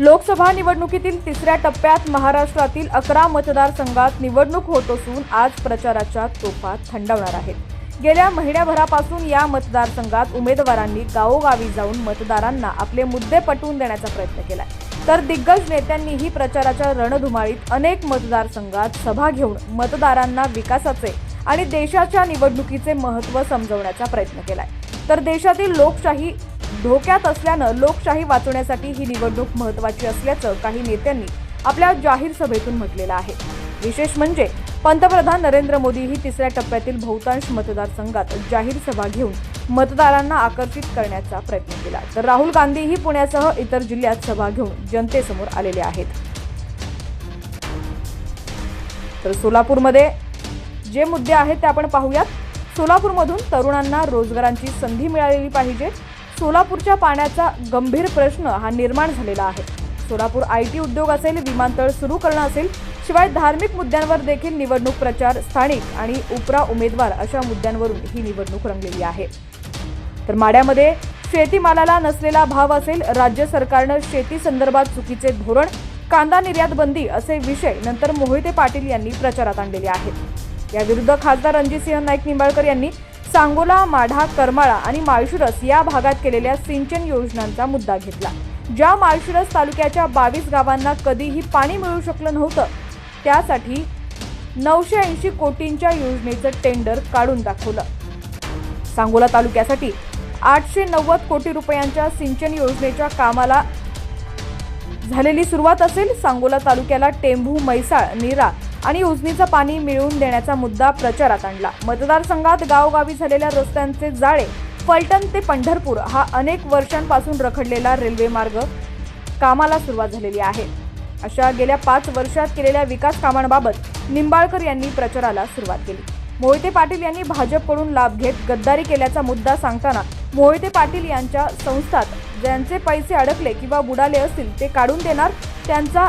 लोकसभा निवडणुकीतील तिसऱ्या टप्प्यात महाराष्ट्रातील अकरा मतदारसंघात निवडणूक होत असून आज प्रचाराच्या तोफा थंडावणार आहेत. गेल्या महिन्याभरापासून या मतदारसंघात उमेदवारांनी गावोगावी जाऊन मतदारांना आपले मुद्दे पटवून देण्याचा प्रयत्न केलाय. तर दिग्गज नेत्यांनीही प्रचाराच्या रणधुमाळीत अनेक मतदारसंघात सभा घेऊन मतदारांना विकासाचे आणि देशाच्या निवडणुकीचे महत्त्व समजवण्याचा प्रयत्न केलाय. तर देशातील लोकशाही धोक्यात असल्यानं लोकशाही वाचवण्यासाठी ही निवडणूक महत्त्वाची असल्याचं काही नेत्यांनी आपल्या जाहीर सभेतून म्हटलेलं आहे. विशेष म्हणजे पंतप्रधान नरेंद्र मोदीही तिसऱ्या टप्प्यातील बहुतांश मतदारसंघात जाहीर सभा घेऊन मतदारांना आकर्षित करण्याचा प्रयत्न केला. तर राहुल गांधीही पुण्यासह इतर जिल्ह्यात सभा घेऊन जनतेसमोर आलेले आहेत. तर सोलापूरमध्ये जे मुद्दे आहेत ते आपण पाहूयात. सोलापूरमधून तरुणांना रोजगारांची संधी मिळालेली पाहिजे. सोलापूरच्या पाण्याचा गंभीर प्रश्न हा निर्माण झालेला आहे. सोलापूर आय टी उद्योग असेल विमानतळ सुरू करणं असेल शिवाय धार्मिक मुद्द्यांवर देखील निवडणूक प्रचार स्थानिक आणि उपरा उमेदवार अशा मुद्द्यांवरून ही निवडणूक रंगलेली आहे. तर माड्यामध्ये शेतीमालाला नसलेला भाव असेल राज्य सरकारनं शेती संदर्भात चुकीचे धोरण कांदा निर्यात बंदी असे विषय नंतर मोहिते पाटील यांनी प्रचारात आणलेले आहेत. याविरुद्ध खासदार रणजितसिंह नाईक निंबाळकर यांनी सांगोला माढा करमाळा आणि माळशिरस या भागात केलेल्या सिंचन योजनांचा मुद्दा घेतला. ज्या माळशिरस तालुक्याच्या बावीस गावांना कधीही पाणी मिळू शकलं नव्हतं त्यासाठी नऊशे ऐंशी कोटींच्या योजनेचं टेंडर काढून दाखवलं. सांगोला तालुक्यासाठी आठशे नव्वद कोटी रुपयांच्या सिंचन योजनेच्या कामाला झालेली सुरुवात असेल सांगोला तालुक्याला टेंभू मैसाळ नीरा आणि उजनीचं पाणी मिळवून देण्याचा मुद्दा प्रचारात आणला. मतदारसंघात गावोगावी झालेल्या रस्त्यांचे जाळे फलटण ते पंढरपूर हा अनेक वर्षांपासून रखडलेला रेल्वे मार्ग कामाला सुरुवात झालेली आहे. अशा गेल्या पाच वर्षात केलेल्या विकास कामांबाबत निंबाळकर यांनी प्रचाराला सुरुवात केली. मोहिते पाटील यांनी भाजपकडून लाभ घेत गद्दारी केल्याचा मुद्दा सांगताना मोहिते पाटील यांच्या संस्थात ज्यांचे पैसे अडकले किंवा बुडाले असतील ते काढून देणार त्यांचा